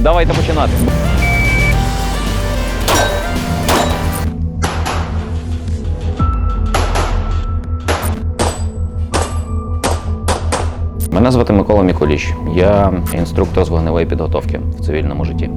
Давайте починати. Мене звати Микола Міколіч. Я інструктор з вогневої підготовки в цивільному житті.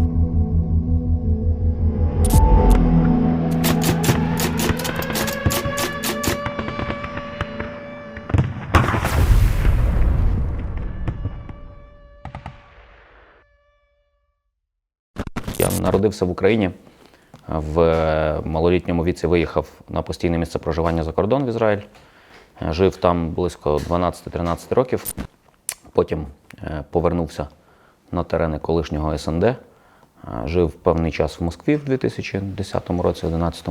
Народився в Україні. В малолітньому віці виїхав на постійне місце проживання за кордон в Ізраїль. Е, Жив там близько 12-13 років. Потім е, повернувся на терени колишнього СНД. Е, Жив певний час в Москві в 2010 році, 2011.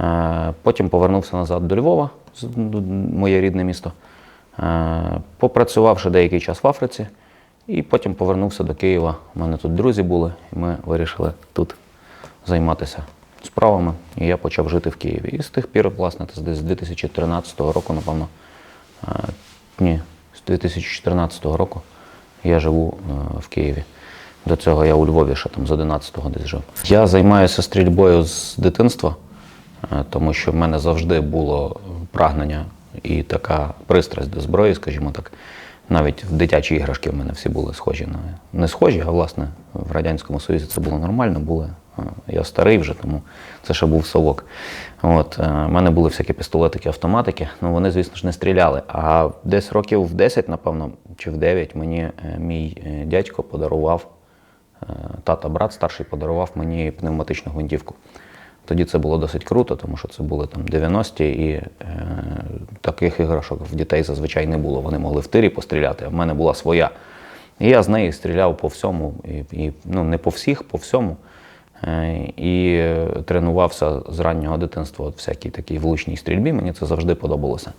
Е, Потім повернувся назад до Львова, моє рідне місто. Е, Попрацювавши деякий час в Африці, і потім повернувся до Києва. У мене тут друзі були, і ми вирішили тут займатися справами. І я почав жити в Києві. І з тих пір, власне, з 2013 року, напевно, е, ні, з 2014 року я живу е, в Києві. До цього я у Львові ще там з 11-го десь жив. Я займаюся стрільбою з дитинства, е, тому що в мене завжди було прагнення і така пристрасть до зброї, скажімо так. Навіть в дитячі іграшки в мене всі були схожі на не схожі, а власне в Радянському Союзі це було нормально. Були. е, Я старий вже, тому це ще був совок. От, е, в мене були всякі пістолетики, автоматики, ну вони, звісно ж, не стріляли. А десь років в 10, напевно, чи в 9 мені е, мій е, дядько подарував, е, тата, брат старший подарував мені пневматичну гвинтівку. Тоді це було досить круто, тому що це були там 90-ті, і е, таких іграшок в дітей зазвичай не було. Вони могли в тирі постріляти, а в мене була своя. І я з неї стріляв по всьому, і, і, ну не по всіх, по всьому. Е, І е, тренувався з раннього дитинства от всякій такій влучній стрільбі, мені це завжди подобалося.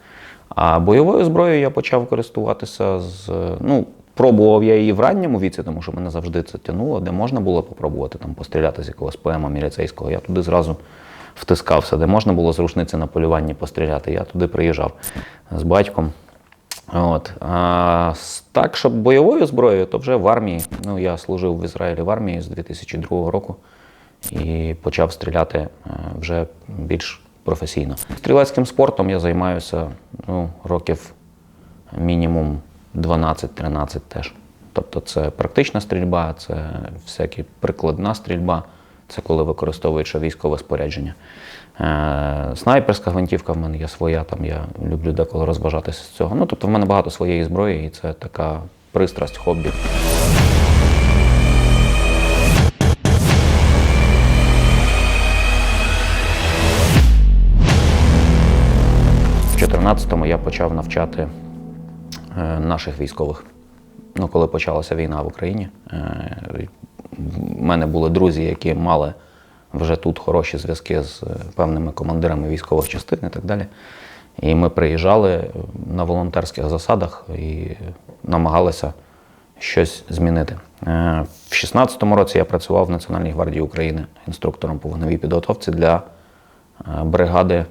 А бойовою зброєю я почав користуватися з. Ну, пробував я її в ранньому віці, тому що мене завжди це тянуло, де можна було попробувати там постріляти з якогось ПМа міліцейського. Я туди зразу втискався, де можна було з рушниці на полюванні постріляти. Я туди приїжджав з батьком. От. А, так, щоб бойовою зброєю, то вже в армії. Ну, я служив в Ізраїлі в армії з 2002 року і почав стріляти е, вже більш професійно. Стрілецьким спортом я займаюся ну, років мінімум 12-13 теж. Тобто це практична стрільба, це всякі прикладна стрільба, це коли використовується військове спорядження. Е, снайперська гвинтівка в мене є своя, там я люблю деколи розважатися з цього. Ну, тобто в мене багато своєї зброї, і це така пристрасть, хобі. В 14-му я почав навчати наших військових. Ну, коли почалася війна в Україні, е, в мене були друзі, які мали вже тут хороші зв'язки з е, певними командирами військових частин і так далі. І ми приїжджали на волонтерських засадах і намагалися щось змінити. Е, В 16-му році я працював в Національній гвардії України інструктором по вогневій підготовці для е, бригади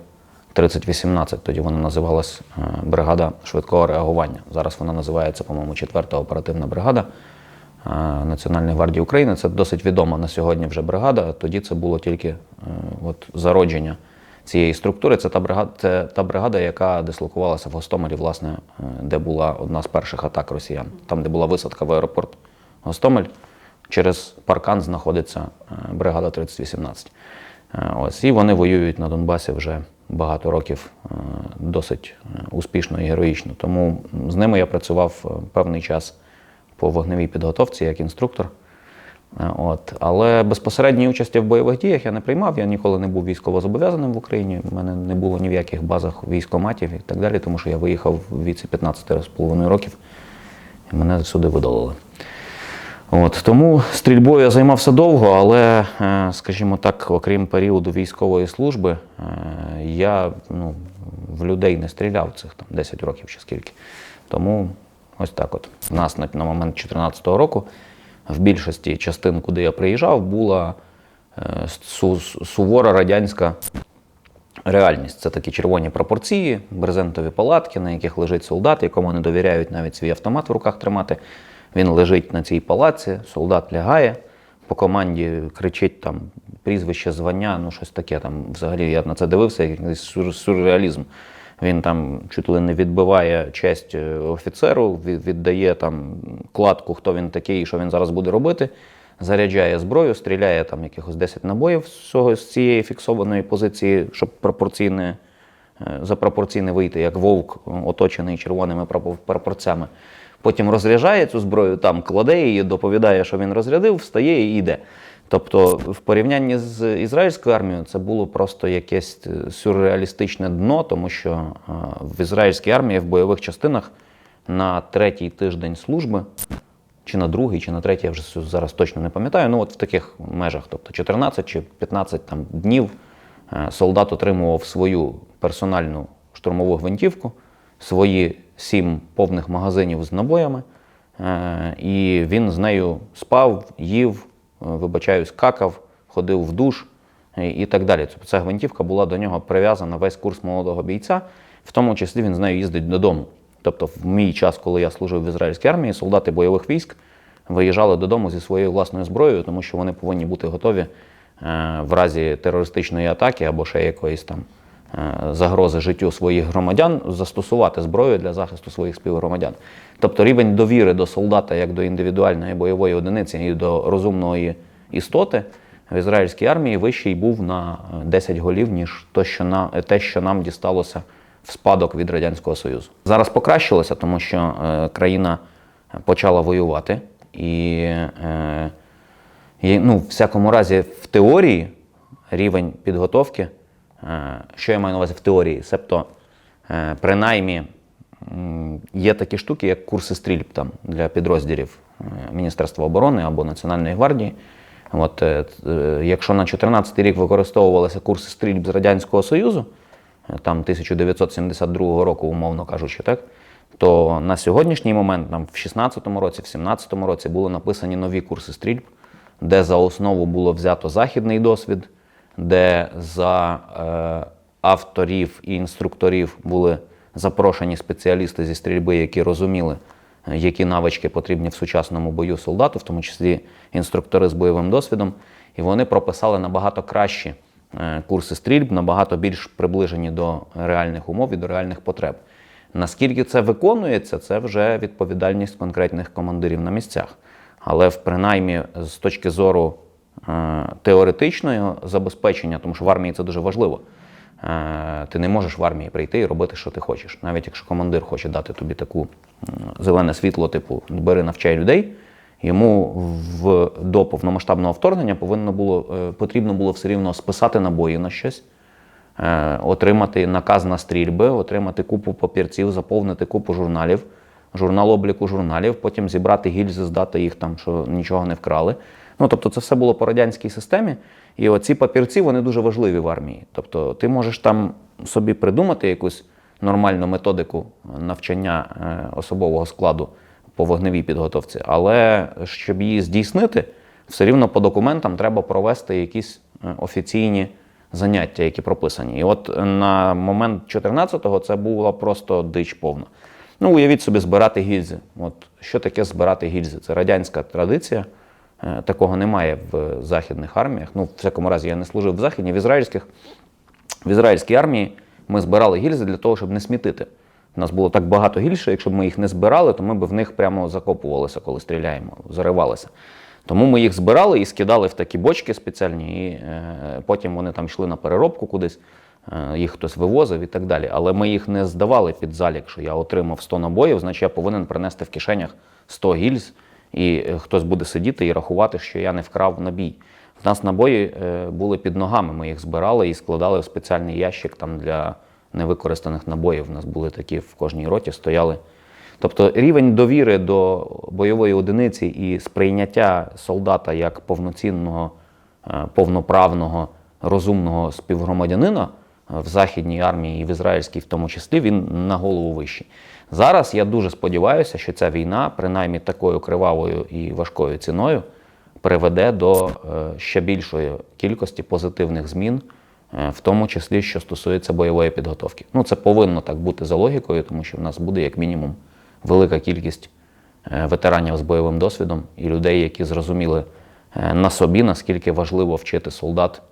3018. Тоді вона називалась е, бригада швидкого реагування. Зараз вона називається, по-моєму, 4-та оперативна бригада е, Національної гвардії України. Це досить відома на сьогодні вже бригада. Тоді це було тільки е, от, зародження цієї структури. Це та бригада, це та бригада, яка дислокувалася в Гостомелі, власне, де була одна з перших атак росіян, там, де була висадка в аеропорт Гостомель. Через паркан знаходиться бригада 3018. Е, Ось, і вони воюють на Донбасі вже багато років е, досить е, успішно і героїчно. Тому з ними я працював е, певний час по вогневій підготовці як інструктор. От. Але безпосередньої участі в бойових діях я не приймав. Я ніколи не був військовозобов'язаним в Україні. У мене не було ні в яких базах військоматів і так далі, тому що я виїхав в віці 15,5 років і мене сюди видалили. От, тому стрільбою я займався довго, але, е, скажімо так, окрім періоду військової служби, е, я ну, в людей не стріляв цих там 10 років чи скільки. Тому ось так от. У нас на, на момент 2014 року в більшості частин, куди я приїжджав, була е, су- сувора радянська реальність. Це такі червоні пропорції, брезентові палатки, на яких лежить солдат, якому не довіряють навіть свій автомат в руках тримати. Він лежить на цій палаці, солдат лягає, по команді кричить там прізвище, звання, ну щось таке. Там взагалі я на це дивився, якийсь сур- сюрреалізм. Він там чуть ли не відбиває честь е, офіцеру, віддає там кладку, хто він такий і що він зараз буде робити. Заряджає зброю, стріляє там якихось 10 набоїв з, цього, з цієї фіксованої позиції, щоб пропорційне, е, за пропорційне вийти, як вовк, оточений червоними прапорцями. Потім розряджає цю зброю, там кладе її, доповідає, що він розрядив, встає і йде. Тобто, в порівнянні з ізраїльською армією, це було просто якесь е, сюрреалістичне дно, тому що е, в ізраїльській армії в бойових частинах на третій тиждень служби, чи на другий, чи на третій, я вже зараз точно не пам'ятаю. Ну, от в таких межах, тобто 14 чи 15 там, днів е, солдат отримував свою персональну штурмову гвинтівку, свої сім повних магазинів з набоями, е, і він з нею спав, їв, е, вибачаюсь, какав, ходив в душ е, і так далі. Тобто ця гвинтівка була до нього прив'язана весь курс молодого бійця, в тому числі він з нею їздить додому. Тобто, в мій час, коли я служив в ізраїльській армії, солдати бойових військ виїжджали додому зі своєю власною зброєю, тому що вони повинні бути готові в разі терористичної атаки або ще якоїсь там загрози життю своїх громадян застосувати зброю для захисту своїх співгромадян. Тобто рівень довіри до солдата як до індивідуальної бойової одиниці і до розумної істоти в ізраїльській армії вищий був на е, 10 голів, ніж то, що на, те, що нам дісталося в спадок від Радянського Союзу. Зараз покращилося, тому що е, країна почала воювати. І, е, і ну, в всякому разі, в теорії рівень підготовки, е, що я маю на увазі в теорії, себто, е, принаймні, є такі штуки, як курси стрільб там, для підрозділів е, Міністерства оборони або Національної гвардії. От, е, е, якщо на 2014 рік використовувалися курси стрільб з Радянського Союзу, е, там 1972 року, умовно кажучи, так, то на сьогоднішній момент, там, в 16-му році, в 17-му році були написані нові курси стрільб, де за основу було взято західний досвід, де за е, авторів і інструкторів були запрошені спеціалісти зі стрільби, які розуміли, е, які навички потрібні в сучасному бою солдату, в тому числі інструктори з бойовим досвідом. І вони прописали набагато кращі е, курси стрільб, набагато більш приближені до реальних умов і до реальних потреб. Наскільки це виконується, це вже відповідальність конкретних командирів на місцях. Але в принаймні з точки зору теоретичного забезпечення, тому що в армії це дуже важливо. Е, ти не можеш в армії прийти і робити, що ти хочеш. Навіть якщо командир хоче дати тобі таку зелене світло, типу бери, навчай людей, йому в, до повномасштабного вторгнення повинно було, е, потрібно було все рівно списати набої на щось, е, отримати наказ на стрільби, отримати купу папірців, заповнити купу журналів, журнал обліку журналів, потім зібрати гільзи, здати їх там, що нічого не вкрали. Ну, тобто, це все було по радянській системі. І оці папірці вони дуже важливі в армії. Тобто, ти можеш там собі придумати якусь нормальну методику навчання е, особового складу по вогневій підготовці, але щоб її здійснити, все рівно по документам треба провести якісь е, офіційні заняття, які прописані. І от на момент 14-го це була просто дич повна. Ну, уявіть собі, збирати гільзи. От що таке збирати гільзи? Це радянська традиція. Е, Такого немає в західних арміях. Ну, в всякому разі, я не служив в західній, в ізраїльських. В ізраїльській армії ми збирали гільзи для того, щоб не смітити. У нас було так багато гільз, що якщо б ми їх не збирали, то ми б в них прямо закопувалися, коли стріляємо, заривалися. Тому ми їх збирали і скидали в такі бочки спеціальні, і е, потім вони там йшли на переробку кудись, е, їх хтось вивозив і так далі. Але ми їх не здавали під залік, що я отримав 100 набоїв, значить я повинен принести в кишенях 100 гільз, і е, хтось буде сидіти і рахувати, що я не вкрав набій. В нас набої е, були під ногами, ми їх збирали і складали в спеціальний ящик там для невикористаних набоїв. У нас були такі в кожній роті стояли. Тобто рівень довіри до бойової одиниці і сприйняття солдата як повноцінного, е, повноправного, розумного співгромадянина в західній армії і в ізраїльській, в тому числі, він на голову вищий. Зараз я дуже сподіваюся, що ця війна, принаймні такою кривавою і важкою ціною, приведе до е, ще більшої кількості позитивних змін, е, в тому числі, що стосується бойової підготовки. Ну, це повинно так бути за логікою, тому що в нас буде як мінімум велика кількість е, ветеранів з бойовим досвідом і людей, які зрозуміли на собі, наскільки важливо вчити солдат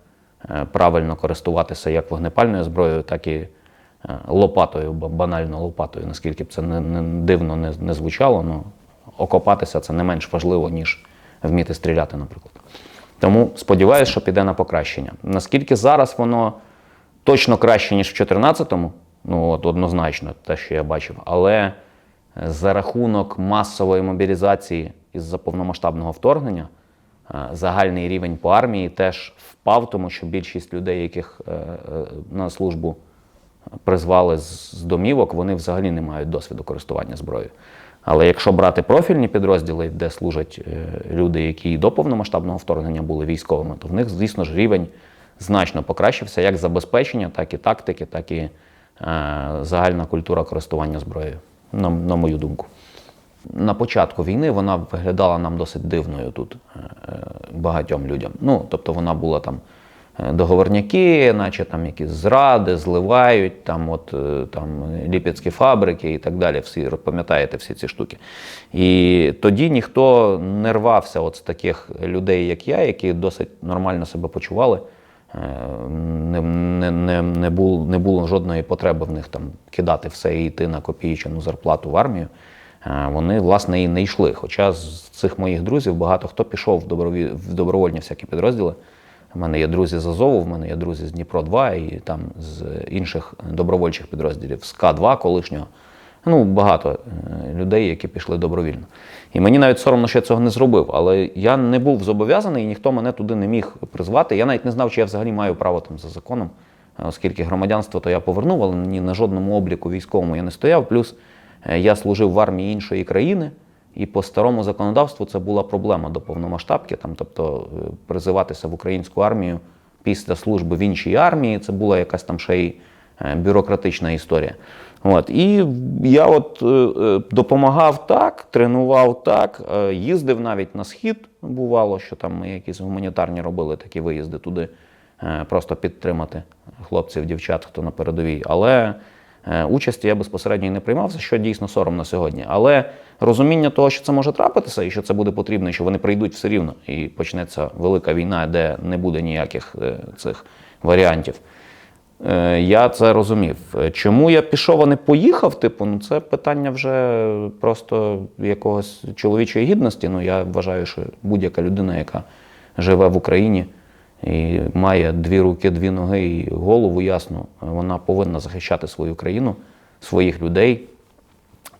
правильно користуватися як вогнепальною зброєю, так і е, лопатою, банально лопатою, наскільки б це не, не дивно не, не звучало, ну, окопатися це не менш важливо, ніж вміти стріляти, наприклад. Тому сподіваюся, що піде на покращення. Наскільки зараз воно точно краще, ніж в 2014-му, ну от однозначно, те, що я бачив, але е, за рахунок масової мобілізації із-за повномасштабного вторгнення е, загальний рівень по армії теж впав, тому що більшість людей, яких е, е, на службу призвали з домівок, вони взагалі не мають досвіду користування зброєю. Але якщо брати профільні підрозділи, де служать е, люди, які до повномасштабного вторгнення були військовими, то в них, звісно ж, рівень значно покращився як забезпечення, так і тактики, так і загальна культура користування зброєю, на мою думку. На початку війни вона виглядала нам досить дивною тут е, е, багатьом людям. Ну, тобто вона була там е, договорняки, наче там якісь зради, зливають, там от там ліпецькі фабрики і так далі. Всі пам'ятаєте всі ці штуки. І тоді ніхто не рвався от з таких людей, як я, які досить нормально себе почували. Не, не, не, не, було, не було жодної потреби в них там кидати все і йти на копійчину зарплату в армію. Е, Вони, власне, і не йшли. Хоча з цих моїх друзів багато хто пішов в, доброві... в добровольні всякі підрозділи. У мене є друзі з Азову, в мене є друзі з Дніпро 2 і там з інших добровольчих підрозділів, з К2 колишнього. Ну, багато е, людей, які пішли добровільно. І мені навіть соромно, що я цього не зробив. Але я не був зобов'язаний, і ніхто мене туди не міг призвати. Я навіть не знав, чи я взагалі маю право там за законом, е, оскільки громадянство то я повернув, але ні на жодному обліку військовому я не стояв. Плюс я служив в армії іншої країни, і по старому законодавству це була проблема до повномасштабки. Там, тобто е, призиватися в українську армію після служби в іншій армії, це була якась там ще й е, бюрократична історія. От. І я от е, е, допомагав так, тренував так, е, їздив навіть на схід. Бувало, що там ми якісь гуманітарні робили такі виїзди туди, е, просто підтримати хлопців, дівчат, хто на передовій. Але е, участі я безпосередньо не приймав, за що дійсно соромно сьогодні. Але розуміння того, що це може трапитися, і що це буде потрібно, і що вони прийдуть все рівно, і почнеться велика війна, де не буде ніяких е, цих варіантів. Е, Я це розумів. Е, Чому я пішов, а не поїхав? Типу, ну це питання вже просто якогось чоловічої гідності. Ну я вважаю, що будь-яка людина, яка живе в Україні і має дві руки, дві ноги і голову ясну, вона повинна захищати свою країну, своїх людей.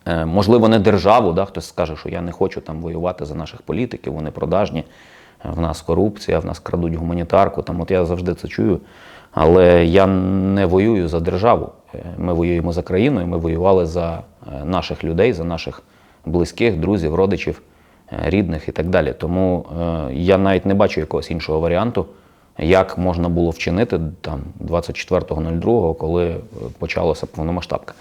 Е, Можливо, не державу, да? хтось скаже, що я не хочу там воювати за наших політиків, вони продажні, в нас корупція, в нас крадуть гуманітарку. Там, от я завжди це чую. Але я не воюю за державу. Е, Ми воюємо за країну, і ми воювали за е, наших людей, за наших близьких, друзів, родичів, рідних і так далі. Тому я навіть не бачу якогось іншого варіанту, як можна було вчинити там 24.02, коли е, почалося повномасштабка.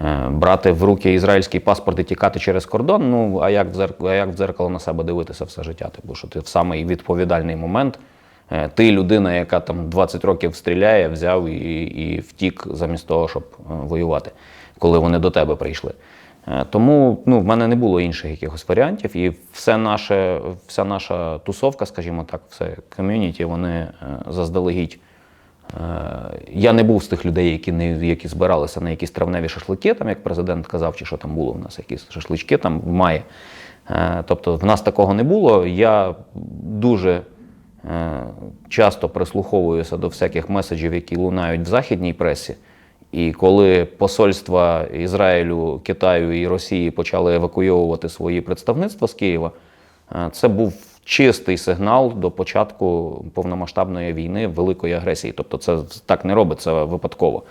Е, Брати в руки ізраїльський паспорт і тікати через кордон. Ну а як в дзеркало, а як в дзеркало на себе дивитися все життя? Типу, що ти в самий відповідальний момент. е, Ти людина, яка там 20 років стріляє, взяв і, і втік замість того, щоб воювати, коли вони до тебе прийшли. Е, Тому ну, в мене не було інших якихось варіантів, і все наше, вся наша тусовка, скажімо так, все ком'юніті, вони е, заздалегідь. Е, Я не був з тих людей, які не які збиралися на якісь травневі шашлики, там як президент казав, чи що там було в нас, якісь шашлички там в маї. Тобто в нас такого не було. Я дуже часто прислуховуюся до всяких меседжів, які лунають в західній пресі. І коли посольства Ізраїлю, Китаю і Росії почали евакуйовувати свої представництва з Києва, е, це був чистий сигнал до початку повномасштабної війни, великої агресії. Тобто, це так не робиться випадково.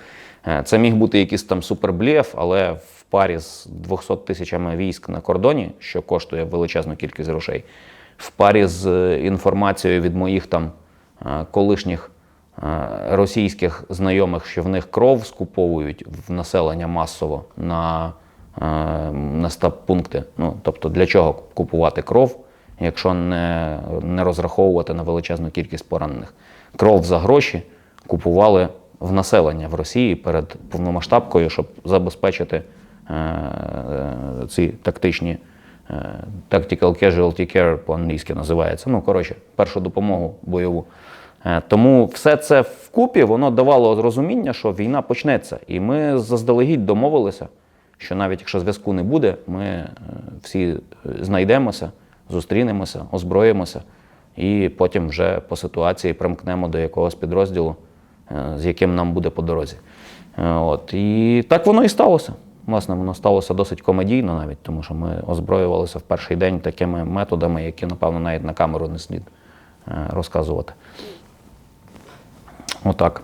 Е, Це міг бути якийсь там суперблєф, але в парі з 200 тисячами військ на кордоні, що коштує величезну кількість грошей, в парі з інформацією від моїх там е, колишніх російських знайомих, що в них кров скуповують в населення масово на, е, на стаб-пункти. Ну, тобто, для чого купувати кров, якщо не, не розраховувати на величезну кількість поранених? Кров за гроші купували в населення в Росії перед повномасштабкою, щоб забезпечити е, е, ці тактичні е, Tactical Casualty Care по-англійськи називається. Ну, коротше, першу допомогу бойову. Е, Тому все це вкупі воно давало розуміння, що війна почнеться. І ми заздалегідь домовилися, що навіть якщо зв'язку не буде, ми е, всі е, знайдемося, зустрінемося, озброїмося і потім вже по ситуації примкнемо до якогось підрозділу, з яким нам буде по дорозі. От. І так воно і сталося. Власне, воно сталося досить комедійно навіть, тому що ми озброювалися в перший день такими методами, які, напевно, навіть на камеру не слід розказувати. Отак.